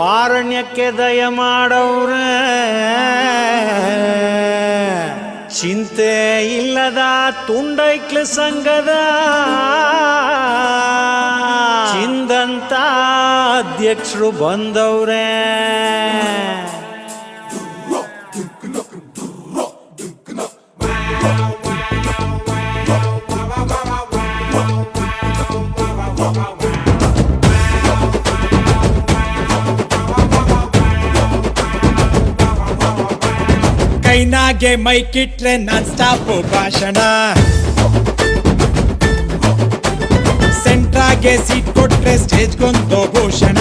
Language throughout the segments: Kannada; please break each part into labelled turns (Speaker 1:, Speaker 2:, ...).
Speaker 1: ವಾರಣ್ಯಕ್ಕೆ ದಯ ಮಾಡವ್ರ ಚಿಂತೆ ಇಲ್ಲದ ತುಂಡೈಕ್ಲ ಸಂಘದ ಚಿಂದಂತ ಅಧ್ಯಕ್ಷರು ಬಂದವ್ರೆ.
Speaker 2: ಕೈನಾಗೆ ಮೈಕಿಟ್ರೆ ನಾನ್ ಸ್ಟಾಪ್ ಭಾಷಣ. ಸೆಂಟ್ರಾಗೆ ಸೀಟ್ ಕೊಟ್ರೆ ಸ್ಟೇಜ್ಗೊಂದು ಭೂಷಣ.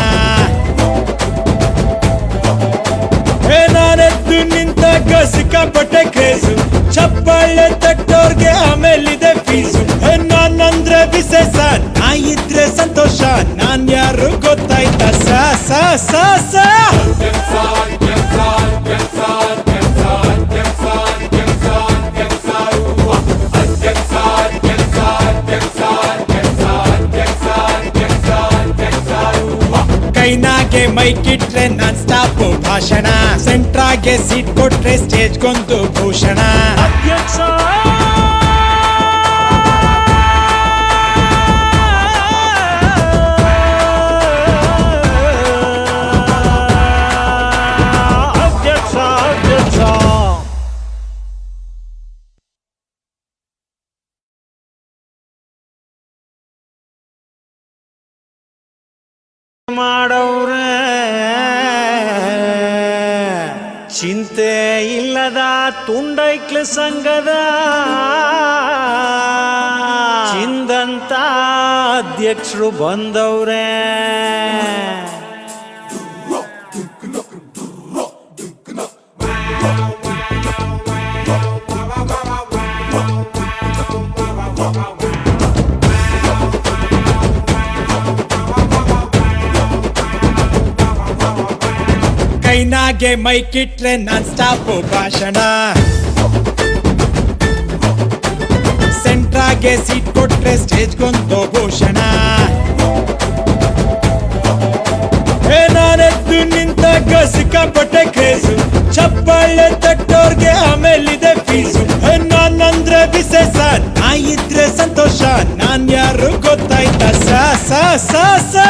Speaker 2: ನಾನೆದ್ದು ನಿಂತಾಗ ಸಿಕ್ಕಾಪಟ್ಟೆ ಕ್ರೇಜು. ಚಪ್ಪಾಳೆ ತಟ್ಟೋರ್ಗೆ ಆಮೇಲಿದೆ ಫೀಸು. ನಾನಂದ್ರೆ ವಿಶೇಷ ನಾ ಇದ್ರೆ ಸಂತೋಷ. ನಾನ್ ಯಾರು ಗೊತ್ತಾಯ್ತಾ ಸಾ ಸಾ, ಸ. ಕೈನಾಗೆ ಮೈಕಿಟ್ರೆ ನಾನ್ ಸ್ಟಾಪ್ ಭಾಷಣ. ಸೆಂಟ್ರಾಗೆ ಸೀಟ್ ಕೊಟ್ರೆ ಸ್ಟೇಜ್ಗೊಂದು ಭೂಷಣ.
Speaker 1: ಅಧ್ಯಕ್ಷ ಮಾಡವ್ರ. ಚಿಂತೆ ಇಲ್ಲದ ತುಂಡೈಕ್ಲ ಸಂಘದ ಚಿಂದಂತ ಅಧ್ಯಕ್ಷರು ಬಂದವ್ರೆ.
Speaker 2: ಕೈನಾಗೆ ಮೈಕಿಟ್ರೆ ನಾನ್ ಸ್ಟಾಪ್ ಭಾಷಣ. ಸೆಂಟ್ರಾಗೆ ಸೀಟ್ ಕೊಟ್ರೆ ಸ್ಟೇಜ್ಗೊಂದು ಭೂಷಣ. ನಾನೆದ್ದು ನಿಂತಾಗ ಸಿಕ್ಕಾಪಟ್ಟೆ ಕ್ರೇಸು ಚಪ್ಪಾಳೆ ತಟ್ಟೋರ್ಗೆ ಆಮೇಲಿದೆ ಫೀಸು. ನಾನಂದ್ರೆ ವಿಶೇಷ ನಾ ಇದ್ರೆ ಸಂತೋಷ. ನಾನ್ ಯಾರು ಗೊತ್ತಾಯ್ತಾ? ಸಾ ಸಾ ಸಾ, ಸ.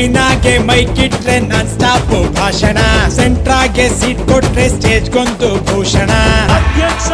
Speaker 2: ಕೈನಾಗೆ ಮೈಕಿಟ್ರೆ ನಾನ್ ಸ್ಟಾಪ್ ಭಾಷಣ. ಸೆಂಟ್ರಾಗೆ ಸೀಟ್ ಕೊಟ್ರೆ ಸ್ಟೇಜ್ಗೊಂದು ಭೂಷಣ.
Speaker 1: ಅಧ್ಯಕ್ಷ